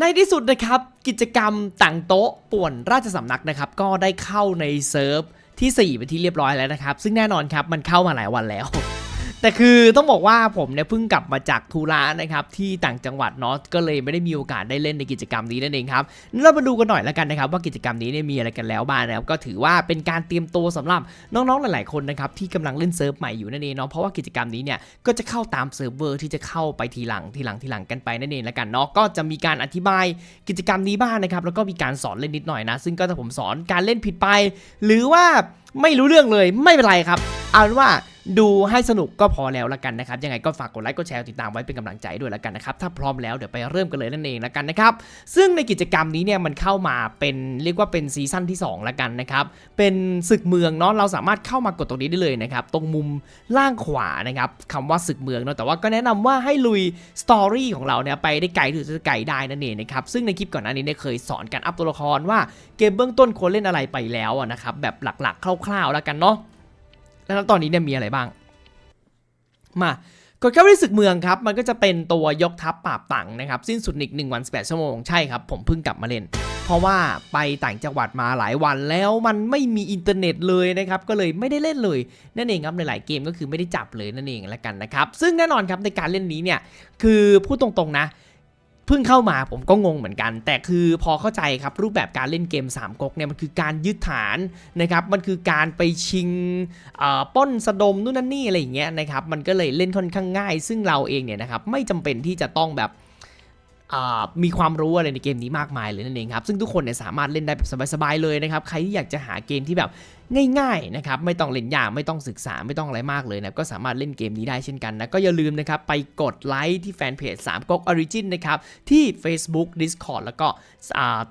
ในที่สุดนะครับกิจกรรมต่างโต๊ะป่วนราชสำนักนะครับก็ได้เข้าในเซิร์ฟที่ 4 เป็นที่เรียบร้อยแล้วนะครับ ซึ่งแน่นอนครับมันเข้ามาหลายวันแล้ว แต่คือต้องบอกว่าผมเนี่ยเพิ่งกลับมาจากทุระนะครับที่ต่างจังหวัดเนาะก็เลยไม่ได้มีโอกาสได้เล่นในกิจกรรมนี้นั่นเองครับงั้นเรามาดูกันหน่อยแล้วกันนะครับว่ากิจกรรมนี้เนี่ยมีอะไรกันแล้วบ้างนะครับก็ถือว่าเป็นการเตรียมตัวสำหรับน้องๆหลาย ๆคนนะครับที่กำลังเล่นเซิร์ฟใหม่อยู่นั่นเองเนาะเพราะว่ากิจกรรมนี้เนี่ยก็จะเข้าตามเซิร์ฟเวอร์ที่จะเข้าไปทีหลังทีหลังทีหลังกันไปนั่นเองแล้วกันเนาะก็จะมีการอธิบายกิจกรรมนี้บ้างนะครับแล้วก็มีการสอนเล่นนิดหน่อยนะ ซึ่งก็ถ้าผมสอนการเล่นผิดไป หรือว่าไม่รู้เรื่องเลยไม่เป็นไรครับเอาเป็นว่า ดูให้สนุกก็พอแล้วละกันนะครับ ยังไงก็ฝากกดไลค์กดแชร์ติดตามไว้เป็นกำลังใจด้วยละกันนะครับ ถ้าพร้อมแล้วเดี๋ยวไปเริ่มกันเลยนั่นเองละกันนะครับ ซึ่งในกิจกรรมนี้เนี่ยมันเข้ามาเป็นเรียกว่าเป็นซีซั่นที่2ละกันนะครับ เป็นศึกเมืองเนาะเราสามารถเข้ามากดตรงนี้ได้เลยนะครับ ตรงมุมล่างขวานะครับคำว่าศึกเมืองเนาะแต่ว่าก็แนะนำว่าให้ลุยสตอรี่ของเราเนี่ยไปได้ไกลที่สุดจะไกลได้นั่นเองนะครับซึ่งในคลิปก่อนหน้านี้เนี่ยเคยสอนการอัพตัวละครว่าเกมเบื้องต้นควรเล่นอะไรไปแล้วอะนะครับแบบหลักๆ คร่าวๆแล้วกันเนาะ แล้วตอนนี้เนี่ยมีอะไรบ้าง มากดเข้าไปที่ศึกเมืองครับ มันก็จะเป็นตัวยกทัพปราบตังนะครับ สิ้นสุดอีก1วัน 18 ชั่วโมง ใช่ครับ ผมเพิ่งกลับมาเล่น เพราะว่าไปต่างจังหวัดมาหลายวันแล้วมันไม่มีอินเทอร์เน็ตเลยนะครับ ก็เลยไม่ได้เล่นเลย นั่นเองครับ ในหลายเกมก็คือไม่ได้จับเลยนั่นเองละกันนะครับ ซึ่งแน่นอนครับในการเล่นนี้เนี่ย คือพูดตรงๆนะ พิ่งเข้ามาผมก็งงเหมือนกัน แต่คือพอเข้าใจครับรูปแบบการเล่นเกม3ก๊กเนี่ยมันคือการยึดฐานนะครับมันคือการไปชิงเอ่อป้นสะดมนู่นนั่นนี่อะไรอย่างเงี้ยนะครับมันก็เลยเล่นค่อนข้างง่าย ซึ่งเราเองเนี่ยนะครับไม่จำเป็นที่จะต้องแบบ มีความรู้อะไรในเกมนี้มากมายเลยนั่นเองครับซึ่งทุกคนเนี่ยสามารถเล่นได้แบบสบายๆเลยนะครับใครที่อยากจะหาเกมที่แบบง่ายๆนะครับไม่ต้องเล่นยากไม่ต้องศึกษาไม่ต้องอะไรมากเลยนะก็สามารถเล่นเกมนี้ได้เช่นกันนะก็อย่าลืมนะครับไปกดไลค์ที่แฟนเพจ3ก๊ก Origin นะครับที่ Facebook Discord แล้วก็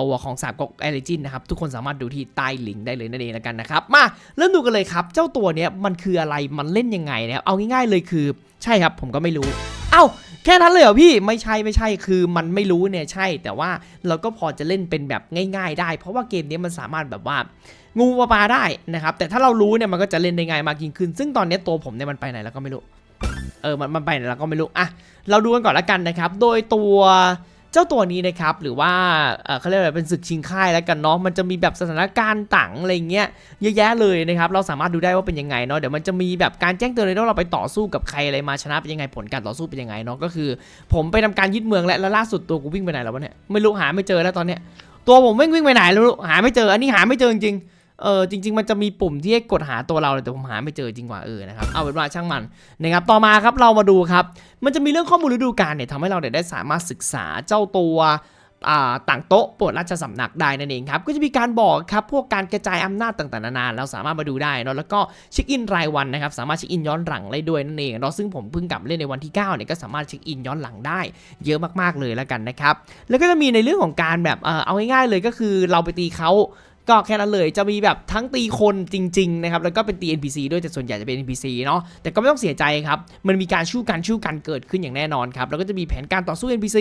ตัวของ3ก๊ก Origin นะครับทุกคนสามารถดูที่ใต้ลิงก์ได้เลยนั่นเองแล้วกันนะครับมาเริ่มดูกันเลยครับ เจ้าตัวเนี้ยมันคืออะไรมันเล่นยังไงนะครับเอาง่ายๆเลยคือ ใช่ครับผมก็ไม่รู้ เอ้า แค่นั้นเลยเหรอพี่ไม่ใช่ไม่ใช่คือมันไม่รู้เนี่ยใช่ แต่ว่าเราก็พอจะเล่นเป็นแบบง่าย ๆ ได้ เพราะว่าเกมนี้มันสามารถแบบว่างูปลาปลาได้นะครับแต่ถ้าเรารู้เนี่ยมันก็จะเล่นได้ง่ายมากยิ่งขึ้น ซึ่งตอนนี้ตัวผมเนี่ยมันไปไหนแล้วก็ไม่รู้เออมันมันไปไหนแล้วก็ไม่รู้อะเราดูกันก่อนละกันนะครับ โดยตัว เจ้าตัวนี้นะครับหรือว่าเขาเรียกอะไรเป็นศึกชิงค่ายแล้วกันเนาะมันจะมีแบบสถานการณ์ต่างอะไรเงี้ยเยอะแยะเลยนะครับเราสามารถดูได้ว่าเป็นยังไงเนาะเดี๋ยวมันจะมีแบบการแจ้งเตือนเลยว่าเราไปต่อสู้กับใครอะไรมาชนะเป็นยังไงผลการต่อสู้เป็นยังไงเนาะก็คือ ผมไปทำการยึดเมืองแล้วแล้วล่าสุดตัวกูวิ่งไปไหนแล้ววะเนี่ยไม่รู้หาไม่เจอแล้วตอนเนี้ยตัวผมวิ่งวิ่งไปไหนแล้วหาไม่เจออันนี้หาไม่เจอจริงๆ เออจริง ๆ มันจะมีปุ่มที่ให้กดหาตัวเราเลยแต่ผมหาไม่เจอจริงกว่าเออนะครับเอาเป็นว่าช่างมันนะครับต่อมาครับเรามาดูครับ มันจะมีเรื่องข้อมูลฤดูกาลเนี่ยทำให้เราเนี่ยได้สามารถศึกษาเจ้าตัวต่างโต๊ะโปรดราชสำนักได้นั่นเองครับ ก็จะมีการบอกครับพวกการกระจายอำนาจต่างๆนานาเราสามารถมาดูได้เนาะแล้วก็เช็คอินรายวันนะครับสามารถเช็คอินย้อนหลังได้ด้วยนั่นเองเนาะซึ่งผมเพิ่งกลับเล่นในวันที่9เนี่ยก็สามารถเช็คอินย้อนหลังได้ เยอะมากๆเลยแล้วกันนะครับแล้วก็จะมีในเรื่องของการแบบเออเอาง่ายๆเลยก็คือเราไปตีเขา ก็แค่นั้นเลยจะมีแบบทั้งตีคนจริงๆนะครับแล้วก็เป็นตี NPC ด้วยแต่ส่วนใหญ่จะเป็น NPC เนาะแต่ก็ไม่ต้องเสียใจครับ มันมีการชู้กันชู้กันเกิดขึ้นอย่างแน่นอนครับแล้วก็จะมีแผนการต่อสู้ NPC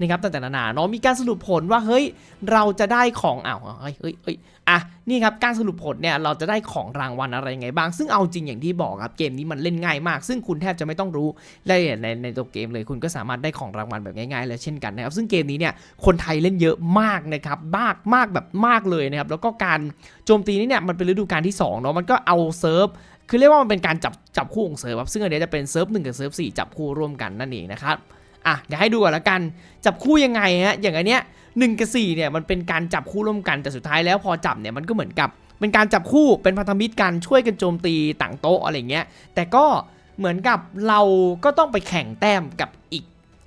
นะครับต่างๆนานาเนาะมีการสรุปผลว่าเฮ้ยเราจะได้ของอ้าวเฮ้ยเฮ้ยเฮ้ยอะนี่ครับการสรุปผลเนี่ยเราจะได้ของรางวัลอะไรไงบ้าง ซึ่งเอาจริงอย่างที่บอกครับเกมนี้มันเล่นง่ายมาก ซึ่งคุณแทบจะไม่ต้องรู้ได้ในในตัวเกมเลย คุณก็สามารถได้ของรางวัลแบบง่ายๆแล้วเช่นกันนะครับ ซึ่งเกมนี้เนี่ยคนไทยเล่นเยอะมากนะครับมากมากแบบมากเลยนะครับแล้วก็การโจมตีนี้เนี่ยมันเป็นฤดูกาลที่2เนาะมันก็เอาเซิร์ฟคือเรียกว่ามันเป็นการจับจับคู่ของเซิร์ฟครับซึ่งอันนี้จะเป็นเซิร์ฟหนึ่งกับเซิร์ฟสี่จับคู่ร่วมกันนั่นเองนะครับอะเดี๋ยวให้ดูก่อนละกันจับคู่ยังไงฮะอย่างอันเนี้ย หนึ่งกับสี่เนี่ยมันเป็นการจับคู่ร่วมกันแต่สุดท้ายแล้วพอจับเนี่ยมันก็เหมือนกับ เป็นการจับคู่เป็นพันธมิตรกันช่วยกันโจมตีต่างโต๊ะอะไรเงี้ยแต่ก็เหมือนกับเราก็ต้องไปแข่งแต้มกับอีก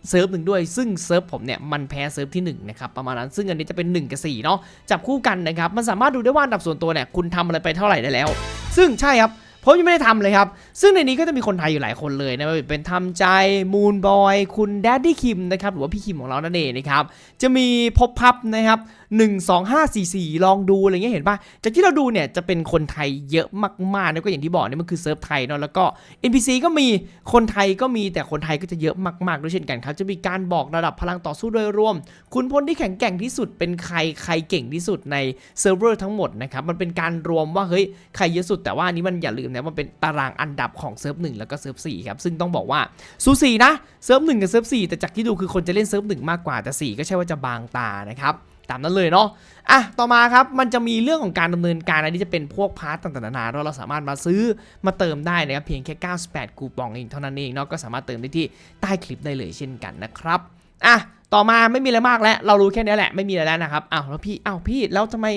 เซิร์ฟหนึ่งด้วย ซึ่งเซิร์ฟผมเนี่ยมันแพ้เซิร์ฟที่1นะครับประมาณนั้นซึ่งอันนี้จะเป็น 1 กับ 4 เนาะจับคู่กันนะครับมันสามารถดูได้ว่าอันดับส่วนตัวเนี่ยคุณทำอะไรไปเท่าไหร่ได้แล้ว ซึ่งใช่ครับ ผมยังไม่ได้ทำเลยครับ ซึ่งในนี้ก็จะมีคนไทยอยู่หลายคนเลยนะเป็นทำใจมูนบอยคุณแดดดี้คิมนะครับหรือว่าพี่คิมของเรานั่นเองนะครับจะมีพบพับนะครับ1 2 5 4 4 ลองดูอะไรเงี้ยเห็นป่ะ จากที่เราดูเนี่ยจะเป็นคนไทยเยอะมากๆนะก็อย่างที่บอกเนี่ยมันคือเซิร์ฟไทยเนาะแล้วก็ NPC ก็มีคนไทยก็มีแต่คนไทยก็จะเยอะมากๆด้วยเช่นกันครับ จะมีการบอกระดับพลังต่อสู้โดยรวม คุณพลที่แข็งแกร่งที่สุดเป็นใครใครเก่งที่สุดในเซิร์ฟเวอร์ทั้งหมดนะครับมันเป็นการรวมว่าเฮ้ยใครเยอะสุดแต่ว่านนี้มันอย่าลืมนะมันเป็นตารางอันดับของเซิร์ฟหนึ่งแล้วก็เซิร์ฟสี่ครับซึ่งต้องบอกว่าสูสีนะเซิร์ฟหนึ่งกับเซิร์ฟสี่แต่จากที่ดูคือคนจะเล่นเซิร์ฟหนึ่งมากกว่าแต่สี่ก็ใช่ว่าจะบางตานะครับ ตามนั้นเลยเนาะอะต่อมาครับมันจะมีเรื่องของการดำเนินการอันนี้จะเป็นพวกพาร์ตต่างๆนานาเราสามารถมาซื้อมาเติมได้นะครับเพียงแค่ 98 คูปองเองเท่านั้นเองเนาะก็สามารถเติมได้ที่ใต้คลิปได้เลยเช่นกันนะครับอะต่อมาไม่มีอะไรมากแล้ว เรารู้แค่นี้แหละไม่มีอะไรแล้วนะครับอ้าวแล้วพี่อ้าวพี่แล้วทำไม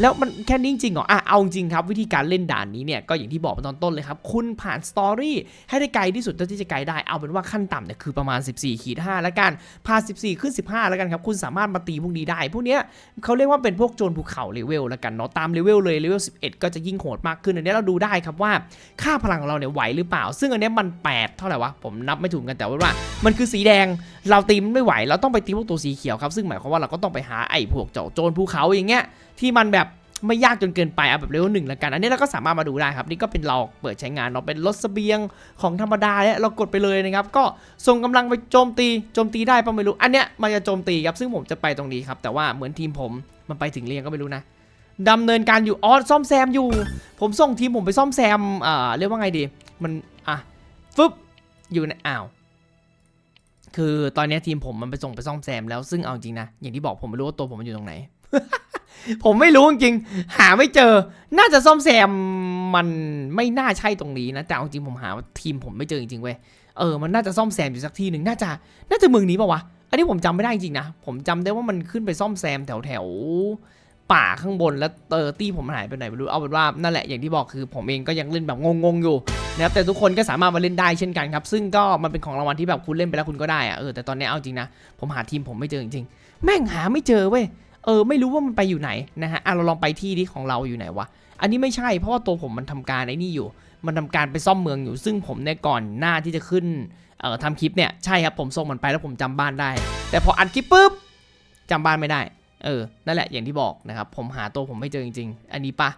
แล้วมันแค่นี้จริงเหรออะเอาจริงครับวิธีการเล่นด่านนี้เนี่ยก็อย่างที่บอกไปตอนต้นเลยครับคุณผ่านสตอรี่ให้ได้ไกลที่สุดเท่าที่จะไกลได้เอาเป็นว่าขั้นต่ำเนี่ยคือประมาณ 14ขีด5แล้วกันผ่าน14 ขึ้น 15 แล้วกันครับคุณสามารถมาตีพวกนี้ได้ พวกเนี้ยเขาเรียกว่าเป็นพวกโจรภูเขาเลเวลแล้วกันเนาะตามเลเวลเลยเลเวล11 ก็จะยิ่งโหดมากขึ้นอันนี้เราดูได้ครับว่าค่าพลังของเราเนี่ยไหวหรือเปล่า ซึ่งอันนี้มัน 8 เท่าไหร่วะผมนับไม่ถูกกันแต่ว่ามันคือสีแดงเราตีมันไม่ไหว เราต้องไปตีพวกตัวสีเขียวครับซึ่งหมายความว่าเราก็ต้องไปหาไอ้พวกเจ้าโจรภูเขาอย่างเงี้ย ที่มันแบบไม่ยากจนเกินไปเอาแบบเลเวลหนึ่งแล้วกัน อันนี้เราก็สามารถมาดูได้ครับ นี่ก็เป็นเราเปิดใช้งานเนาะเป็นรถเสบียงของธรรมดาเนี่ยเรากดไปเลยนะครับ ก็ส่งกำลังไปโจมตีโจมตีได้ปะไม่รู้ อันเนี้ยมันจะโจมตีครับซึ่งผมจะไปตรงนี้ครับแต่ว่าเหมือนทีมผมมันไปถึงเรียงก็ไม่รู้นะดำเนินการอยู่อ๋อซ่อมแซมอยู่ ผมส่งทีมผมไปซ่อมแซมอ่าเรียกว่าไงดี มันอะฟึบอยู่ในอ้าวคือตอนเนี้ยทีมผมมันไปส่งไปซ่อมแซมแล้วซึ่งเอาจริงนะอย่างที่บอกผมไม่รู้ว่าตัวผมมันอยู่ตรงไหน ผมไม่รู้จริงหาไม่เจอ น่าจะซ่อมแซมมันไม่น่าใช่ตรงนี้นะ แต่เอาจริงผมหาทีมผมไม่เจอจริงๆเว้ย เออ มันน่าจะซ่อมแซมอยู่สักที่หนึ่งน่าจะ น่าจะเมืองนี้ปะวะ อันนี้ผมจำไม่ได้จริงนะ ผมจำได้ว่ามันขึ้นไปซ่อมแซมแถวแถวป่าข้างบนแล้วเตอร์ตี้ผมหายไปไหนไม่รู้ เอาเป็นว่านั่นแหละอย่างที่บอกคือผมเองก็ยังเล่นแบบงงๆอยู่นะครับแต่ทุกคนก็สามารถมาเล่นได้เช่นกันครับ ซึ่งก็มันเป็นของรางวัลที่แบบคุณเล่นไปแล้วคุณก็ได้อะเออแต่ตอนนี้เอาจริงนะผมหาทีมผมไม่เจอจริงๆแม่งหาไม่เจอเว้ย เออไม่รู้ว่ามันไปอยู่ไหนนะฮะอะเราลองไปที่ที่ของเราอยู่ไหนวะอันนี้ไม่ใช่เพราะว่าตัวผมมันทำการไอ้นี่อยู่ มันทำการไปซ่อมเมืองอยู่ ซึ่งผมเนี่ยก่อนหน้าที่จะขึ้นเอ่อทำคลิปเนี่ยใช่ครับผมส่งมันไปแล้วผมจำบ้านได้ แต่พออัดคลิปปุ๊บจำบ้านไม่ได้เออนั่นแหละอย่างที่บอกนะครับผมหาตัวผมไม่เจอจริง ๆ อันนี้ปะ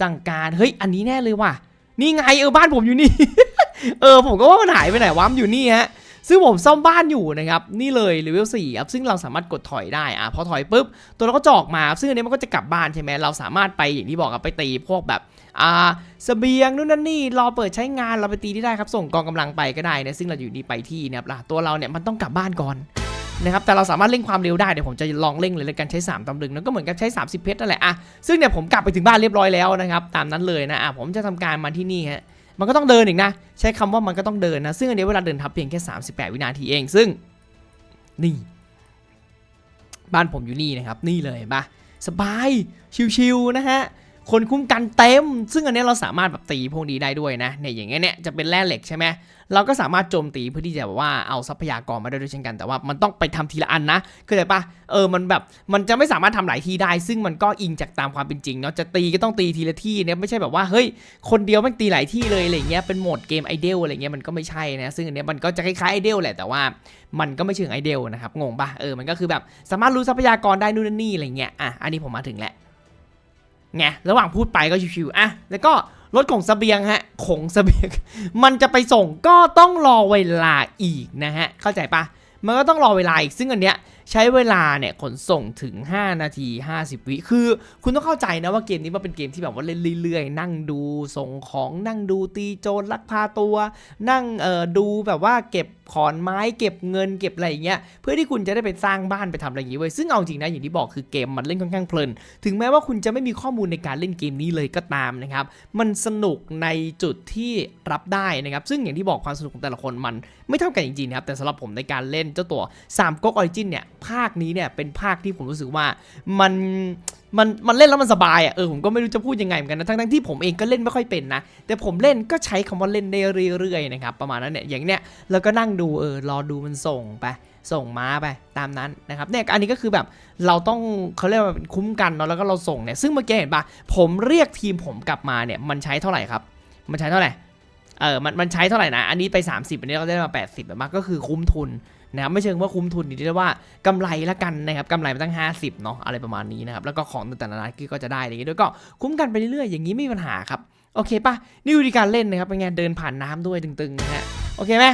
สั่งการเฮ้ยอันนี้แน่เลยว่ะนี่ไงเออบ้านผมอยู่นี่ เออผมก็ว่ามันหายไปไหนวะมอยู่นี่ฮะ ซึ่งผมซ่อมบ้านอยู่นะครับ นี่เลยเลเวล4ครับซึ่งเราสามารถกดถอยได้อะพอถอยปุ๊บ ตัวเราก็จอกมา ซึ่งอันนี้มันก็จะกลับบ้านใช่ไหมเราสามารถไปอย่างที่บอกครับไปตีพวกแบบอ่าเสบียงนู่นนั่นนี่รอเปิดใช้งานเราไปตีที่ได้ครับ ส่งกองกำลังไปก็ได้นะซึ่งเราอยู่นี่ไปที่นะครับล่ะตัวเราเนี่ยมันต้องกลับบ้านก่อนนะครับแต่เราสามารถเร่งความเร็วได้เดี๋ยวผมจะลองเร่งเลยในการใช้ 3ตำลึงแล้วก็เหมือนกับใช้ 30 เพชรนั่นแหละอะซึ่งเนี่ยผมกลับไปถึงบ้านเรียบร้อยแล้วนะครับตามนั้นเลยนะอะผมจะทำการมาที่นี่ฮะ มันก็ต้องเดินอีกนะ ใช้คำว่ามันก็ต้องเดินนะ ซึ่งอันนี้เวลาเดินทับเพียงแค่ 38 วินาทีเอง ซึ่ง นี่ บ้านผมอยู่นี่นะครับ นี่เลยปะสบาย ชิวๆนะฮะ คนคุ้มกันเต็ม ซึ่งอันนี้เราสามารถแบบตีพวกนี้ได้ด้วยนะเนี่ยอย่างเงี้ยเนี่ยจะเป็นแร่เหล็กใช่ไหมเราก็สามารถโจมตีเพื่อที่จะแบบว่าเอาทรัพยากรมาได้ด้วยเช่นกันแต่ว่ามันต้องไปทำทีละอันนะเข้าใจปะเออมันแบบมันจะไม่สามารถทำหลายทีได้ ซึ่งมันก็อิงจากตามความเป็นจริงเนาะจะตีก็ต้องตีทีละที่เนี่ยไม่ใช่แบบว่าเฮ้ยคนเดียวม่งตีหลายที่เลยอะไรเงี้ยเป็นโหมดเกมไอเดลอะไรเงี้ยมันก็ไม่ใช่นะซึ่งอันเนี้ยมันก็จะคล้ายๆไอเดลแหละแต่ว่ามันก็ไม่เชิงไอเดลนะครับงงปะเออมันก็คือแบบสามารถรู้ทรัพยากรได้นู่นนนนี่อะไรเงี้ยอะอันนี้ผมมาถึงแล้ว ไงระหว่างพูดไปก็ชิวๆอะแล้วก็รถของเสบียงฮะของเสบียง มันจะไปส่งก็ต้องรอเวลาอีกนะฮะ เข้าใจปะมันก็ต้องรอเวลาอีกซึ่งอันเนี้ยใช้เวลาเนี่ยขนส่งถึง 5 นาที 50 วิคือ คุณต้องเข้าใจนะว่าเกมนี้มันเป็นเกมที่แบบว่าเล่นเรื่อยๆ นั่งดูส่งของนั่งดูตีโจรลักพาตัว นั่งเอ่อดูแบบว่าเก็บขอนไม้เก็บเงินเก็บอะไรอย่างเงี้ยเพื่อที่คุณจะได้ไปสร้างบ้านไปทำอะไรอย่างงี้เว้ยซึ่งเอาจริงนะอย่างที่บอกคือเกมมันเล่นค่อนข้างเพลิน ถึงแม้ว่าคุณจะไม่มีข้อมูลในการเล่นเกมนี้เลยก็ตามนะครับมันสนุกในจุดที่รับได้นะครับซึ่งอย่างที่บอกความสนุกของแต่ละคนมันไม่เท่ากันจริงๆนะครับแต่สำหรับผมในการเล่นเจ้าตัว3ก๊กออริจินเนี่ยภาคนี้เนี่ยเป็นภาคที่ผมรู้สึกว่ามันมันมันเล่นแล้วมันสบายอะเออผมก็ไม่รู้จะพูดยังไงเหมือนกันนะทั้งๆที่ผมเองก็เล่นไม่ค่อยเป็นนะ แต่ผมเล่นก็ใช้คำว่าเล่นได้เรื่อยๆนะครับประมาณนั้นเนี่ยอย่างเนี้ยแล้วก็นั่งดูเออรอดูมันส่งไปส่งม้าไปตามนั้นนะครับเนี่ยอันนี้ก็คือแบบเราต้องเขาเรียกว่าเป็นคุ้มกันเนาะแล้วก็เราส่งเนี่ยซึ่งเมื่อกี้เห็นปะผมเรียกทีมผมกลับมาเนี่ยมันใช้เท่าไหร่ครับ มันใช้เท่าไหร่เออมันมันใช้เท่าไหร่นะอันนี้ไป 30 อันนี้เราได้มา 80แบบมากก็คือคุ้มทุน นะครับไม่เชิงว่าคุ้มทุนนี่เรียกว่ากำไรละกันนะครับกำไรมาตั้ง 50เนาะอะไรประมาณนี้นะครับแล้วก็ของต่างๆนานก็จะได้อะไรอย่างงี้ด้วยก็คุ้มกันไปเรื่อยๆอย่างนี้ไม่มีปัญหาครับโอเคปะนี่วิธีการเล่นนะครับเป็นไงเดินผ่านน้ำด้วยตึงๆนะฮะโอเคไหม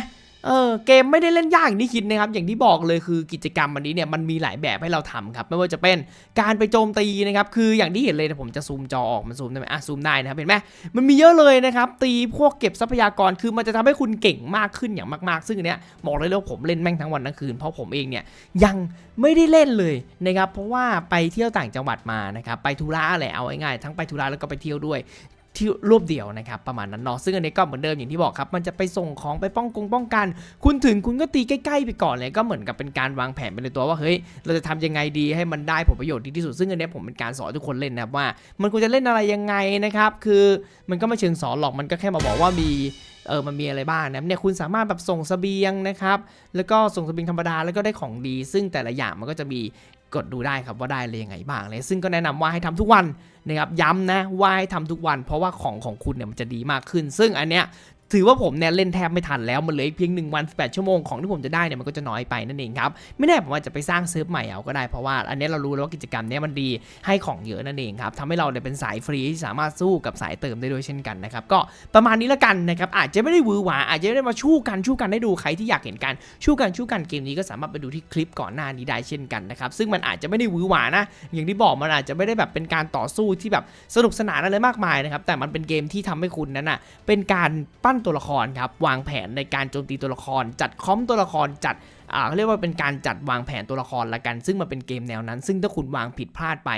เออเกมไม่ได้เล่นยากอย่างที่คิดนะครับ อย่างที่บอกเลยคือกิจกรรมวันนี้เนี่ยมันมีหลายแบบให้เราทำครับ ไม่ว่าจะเป็นการไปโจมตีนะครับ คืออย่างที่เห็นเลยนะผมจะซูมจอออกมันซูมได้ไหมอะซูมได้นะครับเห็นไหมมันมีเยอะเลยนะครับ ตีพวกเก็บทรัพยากรคือมันจะทำให้คุณเก่งมากขึ้นอย่างมากๆ ซึ่งเนี้ยบอกเลยว่าผมเล่นแม่งทั้งวันทั้งคืนเพราะผมเองเนี่ยยังไม่ได้เล่นเลยนะครับเพราะว่าไปเที่ยวต่างจังหวัดมานะครับไปธุระแหละเอาง่ายๆทั้งไปธุระแล้วก็ไปเที่ยวด้วย ที่รวบเดียวนะครับประมาณนั้นเนาะซึ่งอันนี้ก็เหมือนเดิมอย่างที่บอกครับมันจะไปส่งของไปป้องกงป้องกัน คุณถึงคุณก็ตีใกล้ๆไปก่อนเลยก็เหมือนกับเป็นการวางแผนไปในตัวว่าเฮ้ยเราจะทำยังไงดีให้มันได้ผลประโยชน์ดีที่สุดซึ่งอันนี้ผมเป็นการสอนทุกคนเล่นนะครับว่า มันควรจะเล่นอะไรยังไงนะครับคือมันก็ไม่เชิงสอนหรอกมันก็แค่มาบอกว่ามีเออมันมีอะไรบ้างนะเนี่ยคุณสามารถแบบส่งสเสบียงนะครับ แล้วก็ส่งสเสบียงธรรมดาแล้วก็ได้ของดี ซึ่งแต่ละอย่างมันก็จะมี กดดูได้ครับว่าได้อะไรยังไงบ้างเลยซึ่งก็แนะนำว่าให้ทำทุกวันนะครับย้ำนะว่าให้ทำทุกวัน เพราะว่าของของคุณเนี่ยมันจะดีมากขึ้น ซึ่งอันเนี้ย ถือว่าผมเนี่ยเล่นแทบไม่ทันแล้วมันเหลืออีกเพียง1วัน18ชั่วโมงของที่ผมจะได้เนี่ยมันก็จะน้อยไปนั่นเองครับไม่แน่ผมอาจจะไปสร้างเซิร์ฟใหม่เอาก็ได้เพราะว่าอันนี้เรารู้แล้วว่ากิจกรรมเนี้ยมันดีให้ของเยอะนั่นเองครับทำให้เราเนี่ยเป็นสายฟรีที่สามารถสู้กับสายเติมได้ด้วยเช่นกันนะครับก็ประมาณนี้ละกันนะครับอาจจะไม่ได้วือหวาอาจจะไม่ได้มาชู้กันชู้กันได้ดูใครที่อยากเห็นกันชู้กันชู้กันเกมนี้ก็สามารถไปดูที่คลิปก่อนหน้านี้ได้เช่นกันนะครับซึ่งมันอาจจะไม่ได้วือหวานะ อย่างที่บอกมันอาจจะไม่ได้แบบเป็นการต่อสู้ที่แบบสนุกสนานอะไรมากมายนะครับแต่มันเป็นเกมที่ทำให้คุณนั้นน่ะเป็นการปั้นตัวละครครับวางแผนในการโจมตีตัวละคร จัดคอมตัวละครจัด เขาเรียกว่าเป็นการจัดวางแผนตัวละครละกัน ซึ่งมันเป็นเกมแนวนั้น ซึ่งถ้าคุณวางผิดพลาดไป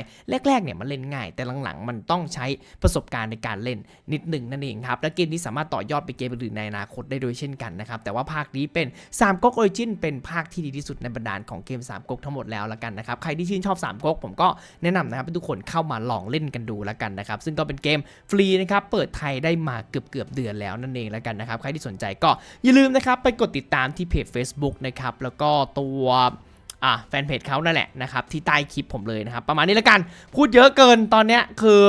แรกๆเนี่ยมันเล่นง่าย แต่หลังๆ มันต้องใช้ประสบการณ์ในการเล่นนิดหนึ่งนั่นเองครับ และเกมนี้สามารถต่อยอดไปเกมอื่นในอนาคตได้โดยเช่นกันนะครับ แต่ว่าภาคนี้เป็น3ก๊กออริจินเป็นภาคที่ดีที่สุดในบรรดาของเกม3ก๊กทั้งหมดแล้วละกันนะครับ ใครที่ชื่นชอบ3ก๊กผมก็แนะนำนะครับให้ทุกคนเข้ามาลองเล่นกันดูละกันนะครับ ซึ่งก็เป็นเกมฟรีนะครับเปิดไทยได้มาเกือบเกือบเดือนแล้วนั่นเองละกันนะครับใครที่สนใจก็อย่าลืมนะครับไปกดติดตามที่เพจ Facebook นะครับแล้วก็ตัวอะแฟนเพจเขานั่นแหละนะครับที่ใต้คลิปผมเลยนะครับประมาณนี้ละกันพูดเยอะเกินตอนเนี้ยคือ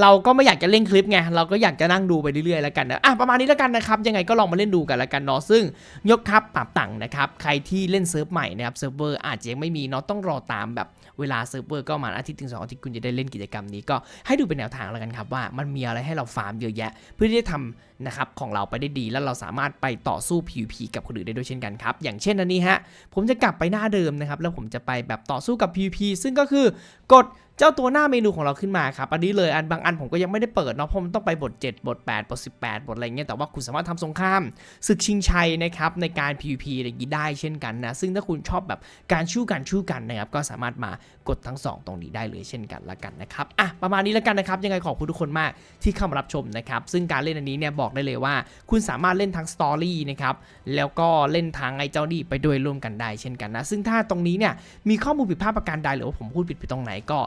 เราก็ไม่อยากจะเล่นคลิปไง เราก็อยากจะนั่งดูไปเรื่อยๆแล้วกันนะอะประมาณนี้แล้วกันนะครับ ยังไงก็ลองมาเล่นดูกันแล้วกันเนาะ ซึ่งยกคับปรับตังค์นะครับ ใครที่เล่นเซิร์ฟใหม่นะครับ เซิร์ฟเวอร์อาจจะยังไม่มีเนาะ ต้องรอตามแบบเวลาเซิร์ฟเวอร์ก็มาอาทิตย์ถึงสองอาทิตย์คุณจะได้เล่นกิจกรรมนี้ก็ให้ดูเป็นแนวทางแล้วกันครับว่ามันมีอะไรให้เราฟาร์มเยอะแยะ เพื่อที่จะทำนะครับของเราไปได้ดี แล้วเราสามารถไปต่อสู้ PVP กับคนอื่นได้ด้วยเช่นกันครับ อย่างเช่นอันนี้ฮะ ผมจะกลับไปหน้าเดิมนะครับ แล้วผมจะไปแบบต่อสู้กับ PVP ซึ่งก็คือกด เจ้าตัวหน้าเมนูของเราขึ้นมาครับอันนี้เลยอันบางอันผมก็ยังไม่ได้เปิดเนาะเพราะมันต้องไปบท 7 บท 8 บท 18 บทอะไรเงี้ยแต่ว่าคุณสามารถทำสงครามศึกชิงชัยนะครับในการ PVP อะไรอย่างนี้ได้เช่นกันนะซึ่งถ้าคุณชอบแบบการชู้กันชู้กันนะครับก็สามารถมา กดทั้ง 2 ตรงนี้ได้เลยเช่นกันละกันนะครับอะประมาณนี้ละกันนะครับยังไงขอบคุณทุกคนมากที่เข้ามารับชมนะครับซึ่งการเล่นอันนี้เนี่ยบอกได้เลยว่า คุณสามารถเล่นทั้งสตอรี่นะครับแล้วก็เล่นทางไอ้เจ้านี่ไปด้วยร่วมกันได้เช่นกันนะซึ่งถ้าตรงนี้เนี่ยมีข้อมูลผิดพลาดประการใดหรือว่าผมพูดผิดไปตรงไหนก็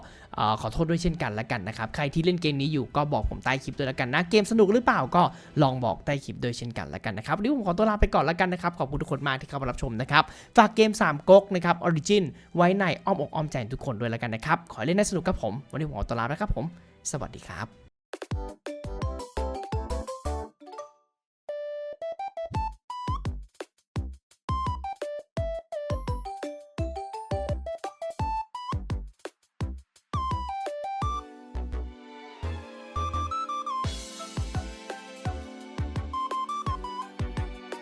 ขอโทษด้วยเช่นกันละกันนะครับ ใครที่เล่นเกมนี้อยู่ก็บอกผมใต้คลิปด้วยละกันนะ เกมสนุกหรือเปล่าก็ลองบอกใต้คลิปด้วยเช่นกันละกันนะครับวันนี้ผมขอตัวลาไปก่อนละกันนะครับ ขอบคุณทุกคนมากที่เข้ามารับชมนะครับ ฝากเกม3ก๊กนะครับออริจินไว้ในอ้อมอกอ้อมใจทุกคนด้วยละกันนะครับ ขอเล่นได้สนุกครับผม วันนี้ผมขอตัวลาแล้วครับผม สวัสดีครับ